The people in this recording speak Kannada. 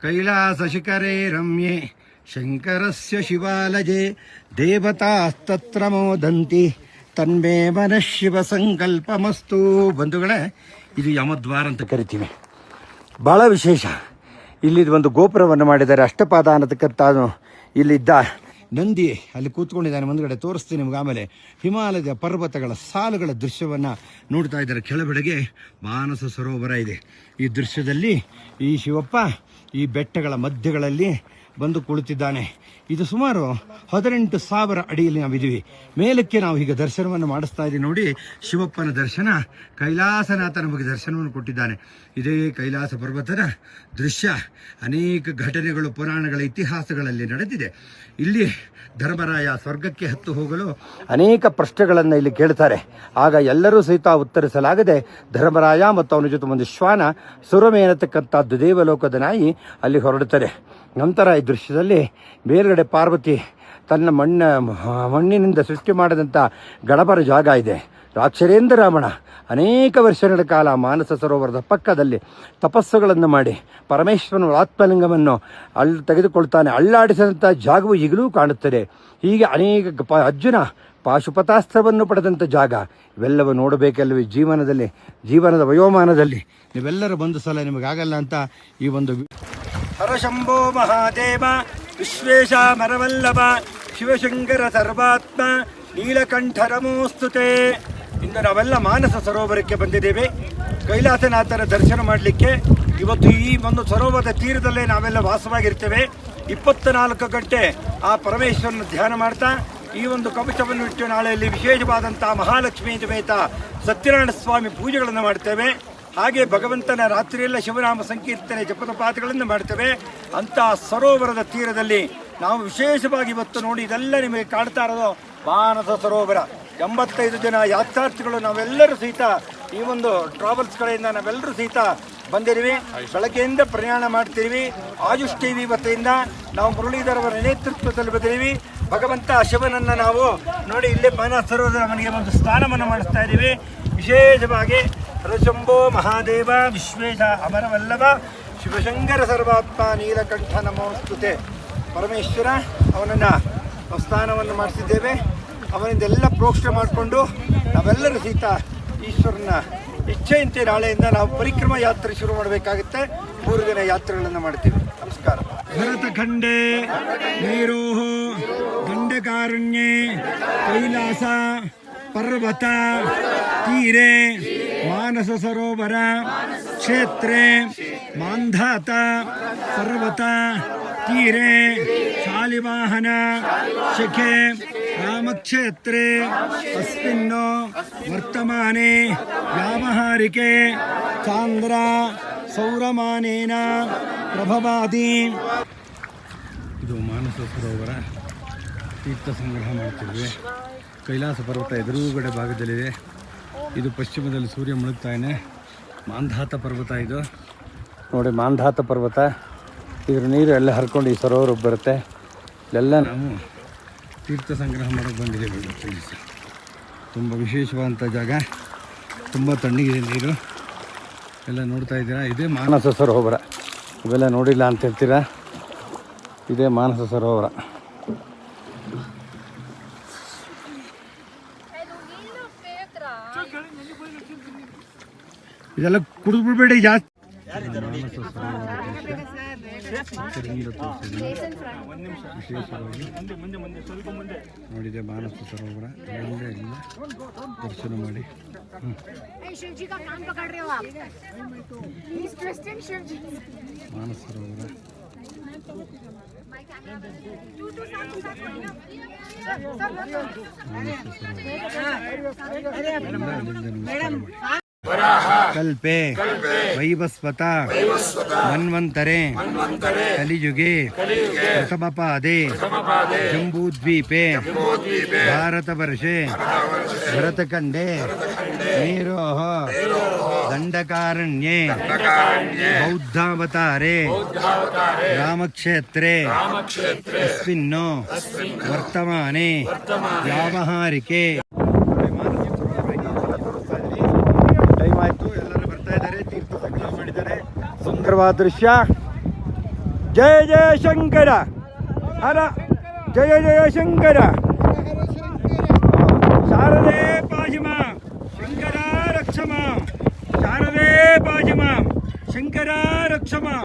कैलासशिखरे रम्ये शङ्करस्य शिवालये देवतास्तत्र मोदन्ति ತನ್ಮೇ ಮನ ಶಿವ ಸಂಕಲ್ಪಮಸ್ತು ಬಂಧುಗಳೇ ಇದು ಯಮದ್ವಾರ ಅಂತ ಕರಿತೀವಿ ಬಹಳ ವಿಶೇಷ ಇಲ್ಲಿ ಒಂದು ಗೋಪುರವನ್ನು ಮಾಡಿದ್ದಾರೆ ಅಷ್ಟಪಾದ ಅನ್ನತಕ್ಕಂಥ ಇಲ್ಲಿದ್ದ ನಂದಿ ಅಲ್ಲಿ ಕೂತ್ಕೊಂಡಿದ್ದಾನೆ ಮುಂದ್ಗಡೆ, ತೋರಿಸ್ತೀನಿ ನಿಮ್ಗೆ ಆಮೇಲೆ. ಹಿಮಾಲಯದ ಪರ್ವತಗಳ ಸಾಲುಗಳ ದೃಶ್ಯವನ್ನು ನೋಡ್ತಾ ಇದ್ದಾರೆ. ಕೆಳಬೆಡೆಗೆ ಮಾನಸ ಸರೋವರ ಇದೆ. ಈ ದೃಶ್ಯದಲ್ಲಿ ಈ ಶಿವಪ್ಪ ಈ ಬೆಟ್ಟಗಳ ಮಧ್ಯಗಳಲ್ಲಿ ಬಂದು ಕುಳಿತಿದ್ದಾನೆ. ಇದು ಸುಮಾರು ಹದಿನೆಂಟು ಸಾವಿರ ಅಡಿಯಲ್ಲಿ ನಾವಿದ್ದೀವಿ. ಮೇಲಕ್ಕೆ ನಾವು ಈಗ ದರ್ಶನವನ್ನು ಮಾಡಿಸ್ತಾ ಇದ್ದೀವಿ. ನೋಡಿ, ಶಿವಪ್ಪನ ದರ್ಶನ ಕೈಲಾಸನಾಥ ನಮಗೆ ದರ್ಶನವನ್ನು ಕೊಟ್ಟಿದ್ದಾನೆ. ಇದೇ ಕೈಲಾಸ ಪರ್ವತದ ದೃಶ್ಯ. ಅನೇಕ ಘಟನೆಗಳು, ಪುರಾಣಗಳ ಇತಿಹಾಸಗಳಲ್ಲಿ ನಡೆದಿದೆ. ಇಲ್ಲಿ ಧರ್ಮರಾಯ ಸ್ವರ್ಗಕ್ಕೆ ಹತ್ತು ಹೋಗಲು ಅನೇಕ ಪ್ರಶ್ನೆಗಳನ್ನು ಇಲ್ಲಿ ಕೇಳ್ತಾರೆ. ಆಗ ಎಲ್ಲರೂ ಸಹಿತ ಉತ್ತರಿಸಲಾಗದೆ, ಧರ್ಮರಾಯ ಮತ್ತು ಅವನ ಜೊತೆ ಒಂದು ಶ್ವಾನ ಸುರಮೇನತಕ್ಕಂಥ ದೇವಲೋಕದ ನಾಯಿ ಅಲ್ಲಿ ಹೊರಡುತ್ತದೆ. ನಂತರ ದೃಶ್ಯದಲ್ಲಿ ಮೇಲ್ಗಡೆ ಪಾರ್ವತಿ ತನ್ನ ಮಣ್ಣ, ಮಣ್ಣಿನಿಂದ ಸೃಷ್ಟಿ ಮಾಡಿದಂಥ ಗಡಬರ ಜಾಗ ಇದೆ. ರಾಕ್ಷರೇಂದ್ರ ರಾಮಣ ಅನೇಕ ವರ್ಷಗಳ ಕಾಲ ಮಾನಸ ಸರೋವರದ ಪಕ್ಕದಲ್ಲಿ ತಪಸ್ಸುಗಳನ್ನು ಮಾಡಿ ಪರಮೇಶ್ವರನ ಆತ್ಮಲಿಂಗವನ್ನು ಅಲ್ಲಿ ತೆಗೆದುಕೊಳ್ತಾನೆ. ಅಳ್ಳಾಡಿಸಿದಂಥ ಜಾಗವು ಈಗಲೂ ಕಾಣುತ್ತದೆ. ಹೀಗೆ ಅನೇಕ ಪ, ಅರ್ಜುನ ಪಾಶುಪತಾಸ್ತ್ರವನ್ನು ಪಡೆದಂಥ ಜಾಗ. ಇವೆಲ್ಲವೂ ನೋಡಬೇಕಲ್ಲವೇ ಜೀವನದಲ್ಲಿ, ಜೀವನದ ವಯೋಮಾನದಲ್ಲಿ. ನೀವೆಲ್ಲರೂ ಬಂದು ಸಲ ನಿಮಗಾಗಲ್ಲ ಅಂತ ಈ ಒಂದು ಹರಶಂಭೋ ಮಹಾದೇವ ವಿಶ್ವೇಶ ಮರವಲ್ಲಭ ಶಿವಶಂಕರ ಸರ್ವಾತ್ಮ ನೀಲಕಂಠರಮೋಸ್ತುತೆ ಇಂದು ನಾವೆಲ್ಲ ಮಾನಸ ಸರೋವರಕ್ಕೆ ಬಂದಿದ್ದೇವೆ. ಕೈಲಾಸನಾಥನ ದರ್ಶನ ಮಾಡಲಿಕ್ಕೆ ಇವತ್ತು ಈ ಒಂದು ಸರೋವರದ ತೀರದಲ್ಲೇ ನಾವೆಲ್ಲ ವಾಸವಾಗಿರ್ತೇವೆ. ಇಪ್ಪತ್ತ ನಾಲ್ಕು ಗಂಟೆ ಆ ಪರಮೇಶ್ವರನ ಧ್ಯಾನ ಮಾಡ್ತಾ, ಈ ಒಂದು ಕವಚವನ್ನು ಇಟ್ಟು ನಾಳೆಯಲ್ಲಿ ವಿಶೇಷವಾದಂಥ ಮಹಾಲಕ್ಷ್ಮೀ ಸಮೇತ ಸತ್ಯನಾರಾಯಣ ಸ್ವಾಮಿ ಪೂಜೆಗಳನ್ನು ಮಾಡ್ತೇವೆ. ಹಾಗೆ ಭಗವಂತನ ರಾತ್ರಿಯೆಲ್ಲ ಶಿವನಾಮ ಸಂಕೀರ್ತನೆ ಜಪದ ಪಾಠಗಳನ್ನು ಮಾಡ್ತೇವೆ. ಅಂತ ಸರೋವರದ ತೀರದಲ್ಲಿ ನಾವು ವಿಶೇಷವಾಗಿ ಇವತ್ತು ನೋಡಿ ಇದೆಲ್ಲ ನಿಮಗೆ ಕಾಡ್ತಾ ಇರೋದು ಮಾನಸ ಸರೋವರ. ಎಂಬತ್ತೈದು ಜನ ಯಾತ್ರಾರ್ಥಿಗಳು ನಾವೆಲ್ಲರೂ ಸಹಿತ ಈ ಒಂದು ಟ್ರಾವೆಲ್ಸ್ ಕಡೆಯಿಂದ ನಾವೆಲ್ಲರೂ ಸಹಿತ ಬಂದಿದ್ದೀವಿ. ಬೆಳಗ್ಗೆಯಿಂದ ಪ್ರಯಾಣ ಮಾಡ್ತೀವಿ ಆಯುಷ್ ಟಿವಿ ವತಿಯಿಂದ ನಾವು ಮುರಳೀಧರವರ ನೇತೃತ್ವದಲ್ಲಿ ಬಂದಿದ್ದೀವಿ. ಭಗವಂತ ಶಿವನನ್ನ ನಾವು ನೋಡಿ ಇಲ್ಲೇ ಮಾನಸ ಸರೋವರ ಮನೆಗೆ ಒಂದು ಸ್ನಾನವನ್ನು ಮಾಡಿಸ್ತಾ ಇದ್ದೀವಿ. ವಿಶೇಷವಾಗಿ ಹರಶಂಭೋ ಮಹಾದೇವ, ವಿಶ್ವೇಶ ಅಮರವಲ್ಲಭ, ಶಿವಶಂಕರ ಸರ್ವಾತ್ಮ ನೀಲಕಂಠ ನಮೋಸ್ತುತೆ. ಪರಮೇಶ್ವರ, ಅವನನ್ನು ಅವಸ್ಥಾನವನ್ನು ಮಾಡಿಸಿದ್ದೇವೆ. ಅವನಿಂದೆಲ್ಲ ಪ್ರೋಕ್ಷಣೆ ಮಾಡಿಕೊಂಡು ನಾವೆಲ್ಲರೂ ಸಹಿತ ಈಶ್ವರನ ಇಚ್ಛೆಯಂತೆ ನಾಳೆಯಿಂದ ನಾವು ಪರಿಕ್ರಮ ಯಾತ್ರೆ ಶುರು ಮಾಡಬೇಕಾಗುತ್ತೆ. ಮೂರು ದಿನ ಯಾತ್ರೆಗಳನ್ನು ಮಾಡ್ತೀವಿ. ನಮಸ್ಕಾರ. ಭರತ ನೀರೋ ನೀರೋಹ, ದಂಡಕಾರಣ್ಯೇ, ಕೈಲಾಸ, ಪರ್ವತ, ತೀರೆ ಮಾನಸ ಸರೋವರ ಕ್ಷೇತ್ರೆ ಮಾಂಧಾತ ಪರ್ವತ ತೀರೆ ಶಾಲಿವಾಹನ ಶಿಖೆ ರಾಮಕ್ಷೇತ್ರೆ ಅಸ್ಮಿನ್ನೋ ವರ್ತಮಾನೆ ವ್ಯಾವಹಾರಿಕೆ ಚಾಂದ್ರ ಸೌರಮಾನೇನ ಪ್ರಭವಾದಿ ಇದು ಮಾನಸ ಸರೋವರ ತೀರ್ಥ ಸಂಗ್ರಹ ಮಾಡ್ತಿದ್ವಿ. ಕೈಲಾಸ ಪರ್ವತ ಎದುರುಗಡೆ ಭಾಗದಲ್ಲಿದೆ. ಇದು ಪಶ್ಚಿಮದಲ್ಲಿ ಸೂರ್ಯ ಮುಳುಗ್ತಾನೆ ಮಾಂಧಾತ ಪರ್ವತ ಇದು. ನೋಡಿ ಮಾಂಧಾತ ಪರ್ವತ. ಇದ್ರ ನೀರು ಎಲ್ಲ ಹರ್ಕೊಂಡು ಈ ಸರೋವರ ಬರುತ್ತೆ. ಇಲ್ಲೆಲ್ಲ ನಾವು ತೀರ್ಥ ಸಂಗ್ರಹ ಮಾಡೋಕ್ಕೆ ಬಂದಿದ್ದೇವೆ ಇವತ್ತು ತುಂಬ ವಿಶೇಷವಾದಂಥ ಜಾಗ. ತುಂಬ ತಣ್ಣಗಿದೆ ನೀರು. ಎಲ್ಲ ನೋಡ್ತಾ ಇದ್ದೀರಾ? ಇದೇ ಮಾನಸ ಸರೋವರ ಇವೆಲ್ಲ ನೋಡಿಲ್ಲ ಅಂತ ಹೇಳ್ತೀರಾ? ಇದೇ ಮಾನಸ ಸರೋವರ ಇದೆಲ್ಲ ಕುಡಿದ್ಬಿಡ್ಬೇಡಿ ಜಾಸ್ತಿ ವಿಶೇಷವಾಗಿ ನೋಡಿದೆ ಮಾನಸ ಸರೋವರ ದರ್ಶನ ಮಾಡಿ ಮಾನಸ ಸರೋವರ कल पे। वही बस पता मन मंतरे कलि युगे प्रथमपादे। जम्बूद्वीपे। भारतवर्षे। भरतखण्डे। मेरोः दंडकारण्ये बौद्धावतारे। रामक्षेत्रे। अस्मिन्नो। वर्तमाने। व्यावहारिके ಸುಂದರವಾದ ದೃಶ್ಯ ಜಯ ಜಯ ಶಂಕರ ಹರ ಜಯ ಜಯ ಶಂಕರ ಶಾರದೆ ಪಾಜಿಮ ಶಂಕರ ರಕ್ಷಮ ಶಾರದೆ ಪಾಜಿಮ ಶಂಕರ ರಕ್ಷಮ